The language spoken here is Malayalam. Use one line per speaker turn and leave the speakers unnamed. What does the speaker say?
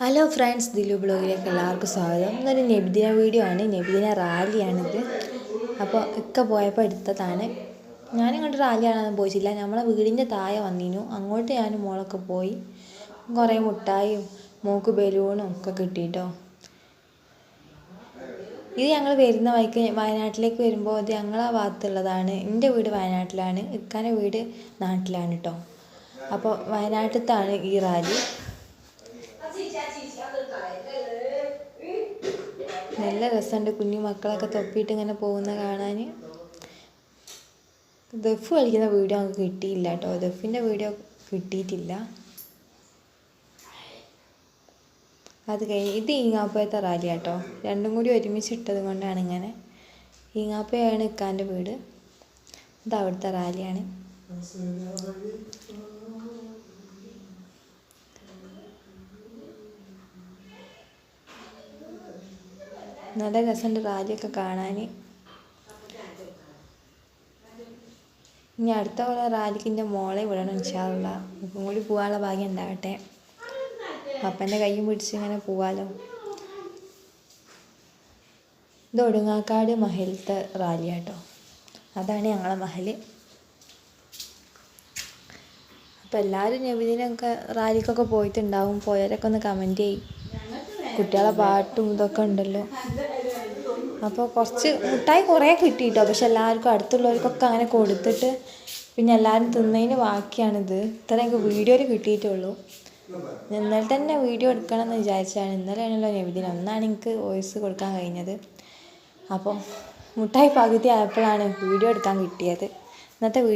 ഹലോ ഫ്രണ്ട്സ് ദിലു ബ്ലോഗിലേക്ക് എല്ലാവർക്കും സ്വാഗതം. ഇന്നൊരു നബിദിന വീഡിയോ ആണ്. നബിദിന റാലിയാണിത് അപ്പോൾ ഇക്ക പോയപ്പോൾ എടുത്തതാണ്. ഞാനിങ്ങോട്ട് റാലി കാണാനൊന്നും പോയിട്ടില്ല നമ്മളെ വീടിന്റെ താഴെ വന്നിനു അങ്ങോട്ട് ഞാനും മോളൊക്കെ പോയി. കുറേ മുട്ടായും മൂക്ക് ബലൂണും ഒക്കെ കിട്ടിയിട്ടോ ഇത് ഞങ്ങൾ വരുന്ന വഴിക്ക് വയനാട്ടിലേക്ക് വരുമ്പോൾ ഇത് ഞങ്ങളാ ഭാഗത്തുള്ളതാണ്. എന്റെ വീട് വയനാട്ടിലാണ്. ഇക്കാന്റെ വീട് നാട്ടിലാണ് കേട്ടോ അപ്പോൾ വയനാട്ടിലത്താണ് ഈ റാലി നല്ല രസമുണ്ട് കുഞ്ഞു മക്കളൊക്കെ തൊപ്പിയിട്ട് ഇങ്ങനെ പോകുന്ന കാണാൻ. ദഫ് കളിക്കുന്ന വീഡിയോ നമുക്ക് കിട്ടിയില്ല കേട്ടോ. ദഫിന്റെ വീഡിയോ കിട്ടിയിട്ടില്ല. അത് കഴിഞ്ഞ് ഇത് ഈങ്ങാപ്പയത്തെ റാലി കേട്ടോ. രണ്ടും കൂടി ഒരുമിച്ച് ഇട്ടത് കൊണ്ടാണ് ഇങ്ങനെ. ഈങ്ങാപ്പയാണ് ഇക്കാന്റെ വീട്. ഇത് അവിടുത്തെ റാലിയാണ്. നല്ല രസമുണ്ട് റാലിയൊക്കെ കാണാൻ. ഇനി അടുത്ത പോലെ റാലിക്ക് എന്റെ മോളെ വിടണം ഇൻഷാള്ള ഇപ്പം കൂടി പോകാനുള്ള ഭാഗ്യം ഉണ്ടാകട്ടെ പപ്പന്റെ കൈയും പിടിച്ച് ഇങ്ങനെ പോവാലോ. ഇത് ഒടുങ്ങാക്കാട് മഹലത്തെ റാലി കേട്ടോ അതാണ് ഞങ്ങളെ മഹൽ അപ്പോൾ എല്ലാവരും നബിദിനൊക്കെ റാലിക്കൊക്കെ പോയിട്ടുണ്ടാവും പോയവരൊക്കെ ഒന്ന് കമന്റ് ചെയ്യും. കുട്ടികളെ പാട്ടും ഇതൊക്കെ ഉണ്ടല്ലോ. അപ്പോൾ കുറച്ച് മുട്ടായി കുറേ കിട്ടി കേട്ടോ പക്ഷെ എല്ലാവർക്കും അടുത്തുള്ളവർക്കൊക്കെ അങ്ങനെ കൊടുത്തിട്ട് പിന്നെ എല്ലാവരും തിന്നതിന് ബാക്കിയാണിത്. ഇത്ര എനിക്ക് വീഡിയോയിൽ കിട്ടിയിട്ടുള്ളൂ. ഇന്നലെ തന്നെ വീഡിയോ എടുക്കണം എന്ന് വിചാരിച്ചാണ് ഇന്നലെയാണല്ലോ നബിദിനം. ഒന്നാണ് എനിക്ക് വോയിസ് കൊടുക്കാൻ കഴിഞ്ഞത്. അപ്പോൾ മുട്ടായി പകുതി ആയപ്പോഴാണ് വീഡിയോ എടുക്കാൻ കിട്ടിയത്. ഇന്നത്തെ